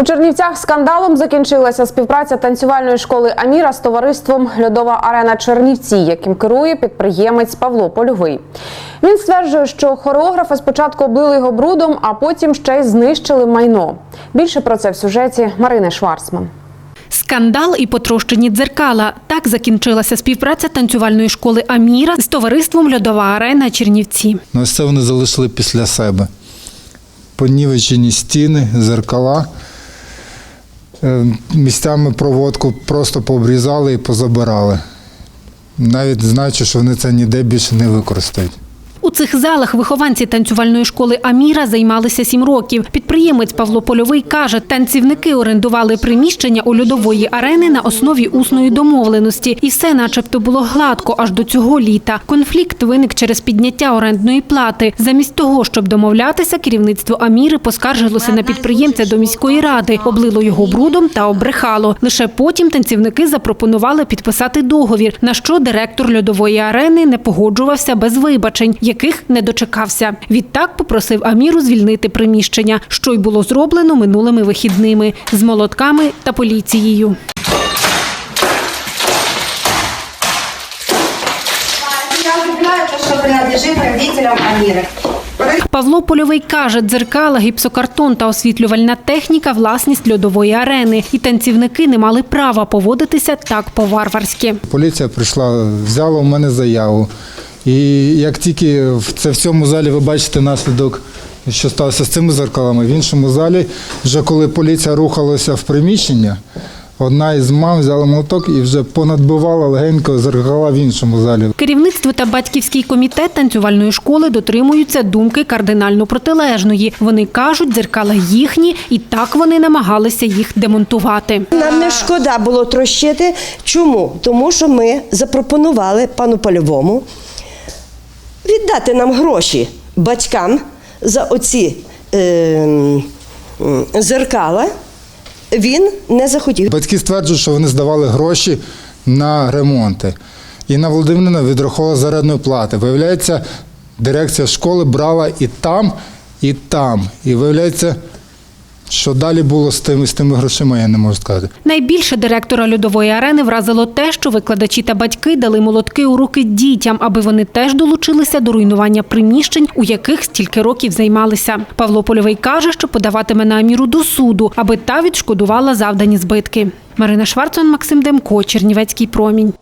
У Чернівцях скандалом закінчилася співпраця танцювальної школи Аміра з товариством Льодова арена Чернівці, яким керує підприємець Павло Польовий. Він стверджує, що хореографи спочатку облили його брудом, а потім ще й знищили майно. Більше про це в сюжеті Марини Шварцман. Скандал і потрощені дзеркала. Так закінчилася співпраця танцювальної школи Аміра з товариством Льодова арена Чернівці. Ну, ось це вони залишили після себе. Понівечені стіни, зеркала. Е, Місцями проводку просто пообрізали і позабирали. Навіть знаючи, що вони це ніде більше не використають. У цих залах вихованці танцювальної школи Аміра займалися сім років. Підприємець Павло Польовий каже, танцівники орендували приміщення у льодової арени на основі усної домовленості. І все начебто було гладко аж до цього літа. Конфлікт виник через підняття орендної плати. Замість того, щоб домовлятися, керівництво Аміри поскаржилося на підприємця до міської ради, облило його брудом та обрехало. Лише потім танцівники запропонували підписати договір, на що директор льодової арени не погоджувався без вибачень, яких не дочекався. Відтак попросив Аміру звільнити приміщення, що й було зроблено минулими вихідними з молотками та поліцією. Павло Польовий каже, дзеркала, гіпсокартон та освітлювальна техніка – власність льодової арени. І танцівники не мали права поводитися так по-варварськи. Поліція прийшла, взяла у мене заяву. І як тільки в- це в цьому залі ви бачите наслідок, що сталося з цими зеркалами, в іншому залі, вже коли поліція рухалася в приміщення, одна із мам взяла молоток і вже понадбивала легенько зеркала в іншому залі. Керівництво та батьківський комітет танцювальної школи дотримуються думки кардинально протилежної. Вони кажуть, дзеркала їхні, і так вони намагалися їх демонтувати. Нам не шкода було трощити. Чому? Тому що ми запропонували пану Польовому віддати нам гроші батькам за оці е, зеркала. Він не захотів. Батьки стверджують, що вони здавали гроші на ремонти. Інна Володимирівна відрахувала заредної плати. Виявляється, дирекція школи брала і там, і там. І виявляється, що далі було з тими, з тими грошима, я не можу сказати. Найбільше директора льодової арени вразило те, що викладачі та батьки дали молотки у руки дітям, аби вони теж долучилися до руйнування приміщень, у яких стільки років займалися. Павло Польовий каже, що подаватиме на Аміру до суду, аби та відшкодувала завдані збитки. Марина Шварцман, Максим Демко, Чернівецький промінь.